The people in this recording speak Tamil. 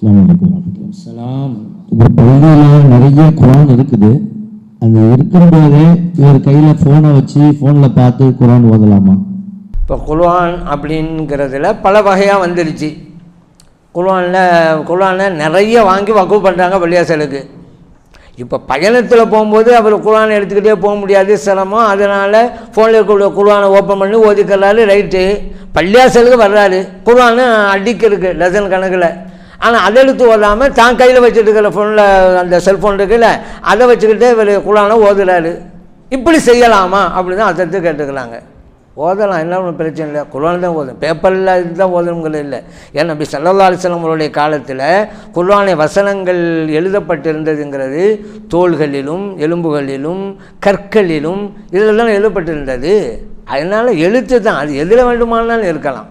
சலாம். இப்போ பள்ளியில் நிறைய குரான் இருக்குது. அந்த இருக்கும்போதே இவர் கையில் ஃபோனை வச்சு ஃபோனில் பார்த்து குரான் ஓதலாமா? இப்போ குல்வான் அப்படிங்கிறதுல பல வகையாக வந்துடுச்சு குல்வானில் குல்வானில் நிறைய வாங்கி வகுப்பு பண்ணுறாங்க பள்ளியாசலுக்கு இப்போ பயணத்தில் போகும்போது அவர் குர்ஆனை எடுத்துக்கிட்டே போக முடியாது சிரமம். அதனால் ஃபோனில் இருக்கக்கூடிய குர்ஆனை ஓப்பன் பண்ணி ஓதிக்கிறாரு ரைட்டு. பள்ளியாசலுக்கு வர்றாரு. குர்ஆனு அடிக்கிறதுக்கு டசன் கணக்கில். ஆனால் அதை எடுத்து ஓதாமல் தான் கையில் வச்சுட்டு இருக்கிற ஃபோனில் அந்த செல்ஃபோன் இருக்குல்ல அதை வச்சுக்கிட்டே இவர் குழான ஓதுறாரு. இப்படி செய்யலாமா? அப்படின்னு தான் அதை கேட்டுக்கலாங்க ஓதலாம் என்ன ஒன்றும் பிரச்சனை இல்லை. குர்ஆன் தான் ஓதும். பேப்பரில் இதுதான் ஓதணுங்கிறது இல்லை. ஏன்னா நபி சல்லல்லா அலிஸ்லாம் அவருடைய காலத்தில் குர்வானை வசனங்கள் எழுதப்பட்டிருந்ததுங்கிறது தோள்களிலும் எலும்புகளிலும் கற்களிலும் இதில் தான் எழுதப்பட்டிருந்தது. அதனால் எழுத்து தான். அது எதில் வேண்டுமானாலும் இருக்கலாம்.